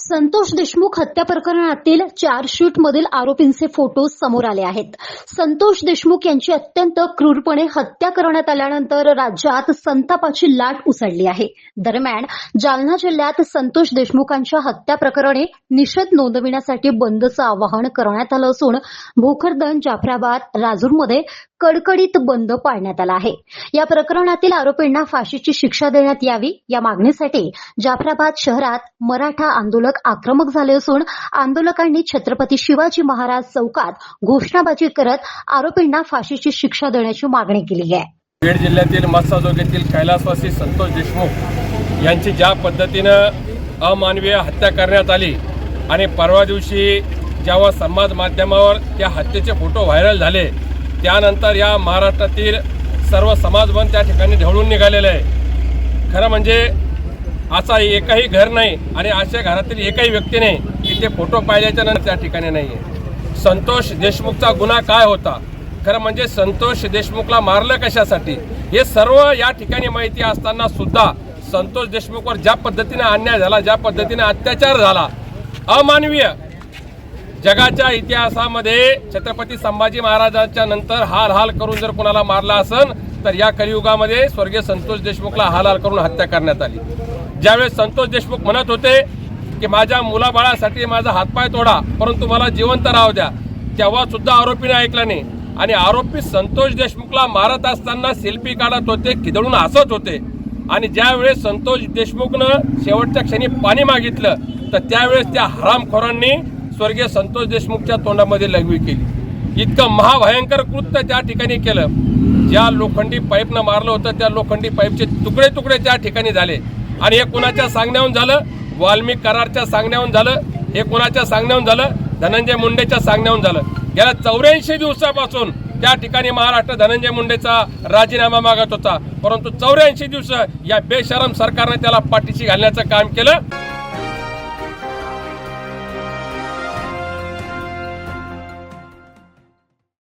संतोष देशमुख हत्या प्रकरणातील चार्जशीट मधील आरोपींचे फोटो समोर आले आहेत. संतोष देशमुख यांची अत्यंत क्रूरपणे हत्या करण्यात आल्यानंतर राज्यात संतापाची लाट उसळली आहे. दरम्यान जालना जिल्ह्यात संतोष देशमुखांच्या हत्या प्रकरणी निषेध नोंदविण्यासाठी बंदचं आवाहन करण्यात आलं असून भोकरदन जाफराबाद राजूरमध्ये कडकडीत बंद पाळण्यात आला आहे. या प्रकरणातील आरोपींना फाशीची शिक्षा देण्यात यावी या मागणीसाठी जाफराबाद शहरात मराठा आंदोलन आंदोलक आक्रमक झाले असून आंदोलकांनी छत्रपती शिवाजी महाराज चौकात घोषणाबाजी करत आरोपींना फाशीची शिक्षा देण्याची मागणी केली आहे. बीड जिल्ह्यातील मत्साजोग येथील कैलासवासी संतोष देशमुख यांची ज्या पद्धतीनं अमानवीय हत्या करण्यात आली आणि परवा दिवशी जेव्हा समाज माध्यमावर त्या हत्येचे फोटो व्हायरल झाले त्यानंतर या महाराष्ट्रातील सर्व समाजबंद त्या ठिकाणी ढवळून निघालेले आहे. खरं म्हणजे असा एकही घर नाही आणि अशा घरातील एकही व्यक्ती नाही की ते फोटो पाहिल्याच्या नंतर त्या ठिकाणी नाही आहे संतोष देशमुखचा गुन्हा काय होता? खरं म्हणजे संतोष देशमुखला मारलं कशासाठी? हे सर्व या ठिकाणी माहिती असताना सुद्धा संतोष देशमुखवर ज्या पद्धतीने अन्याय झाला ज्या पद्धतीने अत्याचार झाला अमानवीय जगाच्या इतिहासामध्ये छत्रपती संभाजी महाराजांच्या नंतर हाल हाल करून जर कोणाला मारला असन तर या कलियुगामध्ये स्वर्गीय संतोष देशमुखला हाल हाल करून हत्या करण्यात आली. ज्यावेळेस संतोष देशमुख म्हणत होते की माझ्या मुलाबाळासाठी माझा हातपाय तोडा परंतु मला जिवंत राहू द्या. तेव्हा सुद्धा आरोपीने ऐकलं नाही. आणि आरोपी संतोष देशमुखला मारत असताना सेल्फी काढत होते खिदळून हसत होते. आणि ज्यावेळेस संतोष देशमुखनं शेवटच्या क्षणी पाणी मागितलं तर त्यावेळेस त्या हरामखोरांनी स्वर्गीय संतोष देशमुखच्या तोंडामध्ये लघवी केली. इतकं महाभयंकर कृत्य त्या ठिकाणी केलं. ज्या लोखंडी पाईपनं मारलं होतं त्या लोखंडी पाईपचे तुकडे तुकडे त्या ठिकाणी झाले. आणि हे कुणाच्या सांगण्याहून झालं? वाल्मिक करारच्या सांगण्याहून झालं. हे कुणाच्या सांगण्याहून झालं? धनंजय मुंडेच्या सांगण्याहून झालं. गेल्या चौऱ्याऐंशी दिवसापासून त्या ठिकाणी महाराष्ट्र धनंजय मुंडेचा राजीनामा मागत होता. परंतु चौऱ्याऐंशी दिवस या बेशरम सरकारने त्याला पाठीशी घालण्याचं काम केलं.